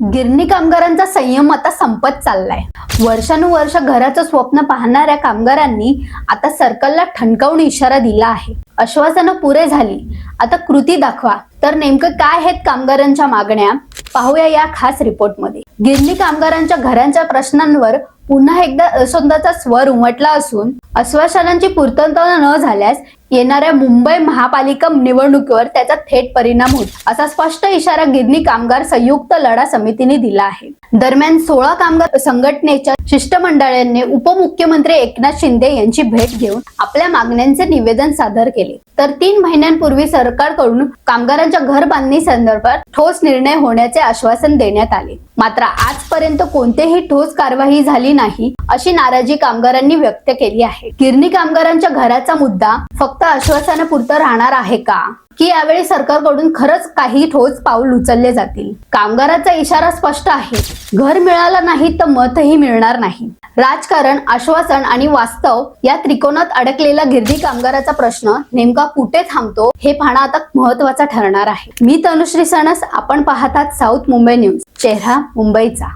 गिरणी कामगारांचा संयम आता संपत चाललाय. वर्षानुवर्ष घराचं स्वप्न पाहणाऱ्या कामगारांनी आता सरकारला ठणकावून इशारा दिला आहे. आश्वासनं पुरे झाली. आता कृती दाखवा. तर नेमकं काय आहेत कामगारांच्या मागण्या? पाहूया या खास रिपोर्टमध्ये. गिरणी कामगारांच्या घरांच्या प्रश्नांवर पुन्हा एकदा असोंदाचा स्वर उमटला असून आश्वासनांची पूर्तता न झाल्यास येणाऱ्या मुंबई महापालिका निवडणुकीवर त्याचा थेट परिणाम होईल असा स्पष्ट इशारा गिरणी कामगार संयुक्त लढा समितीने दिला आहे. दरम्यान सोळा कामगार संघटनेच्या शिष्टमंडळाने उपमुख्यमंत्री एकनाथ शिंदे यांची भेट घेऊन आपल्या मागण्यांचे निवेदन सादर केले. तर तीन महिन्यांपूर्वी सरकारकडून कामगारांच्या घर बांधणी संदर्भात ठोस निर्णय होण्याचे आश्वासन देण्यात आले. मात्र आजपर्यंत कोणतेही ठोस कारवाई झाली नाही अशी नाराजी कामगारांनी व्यक्त केली आहे. गिरणी कामगारांच्या घराचा मुद्दा फक्त आश्वासनापुरतं राहणार आहे का? की यावेळी सरकारकडून खरंच काही ठोस पाऊल उचलले जातील? कामगाराचा इशारा स्पष्ट आहे. घर मिळालं नाही तर मतही मिळणार नाही. राजकारण आश्वासन आणि वास्तव या त्रिकोणात अडकलेला गिरणी कामगाराचा प्रश्न नेमका कुठे थांबतो हे पाहणं आता महत्त्वाचा ठरणार आहे. मी तनुश्री सणस आपण पाहतात साऊथ मुंबई न्यूज. चेहरा मुंबईचा.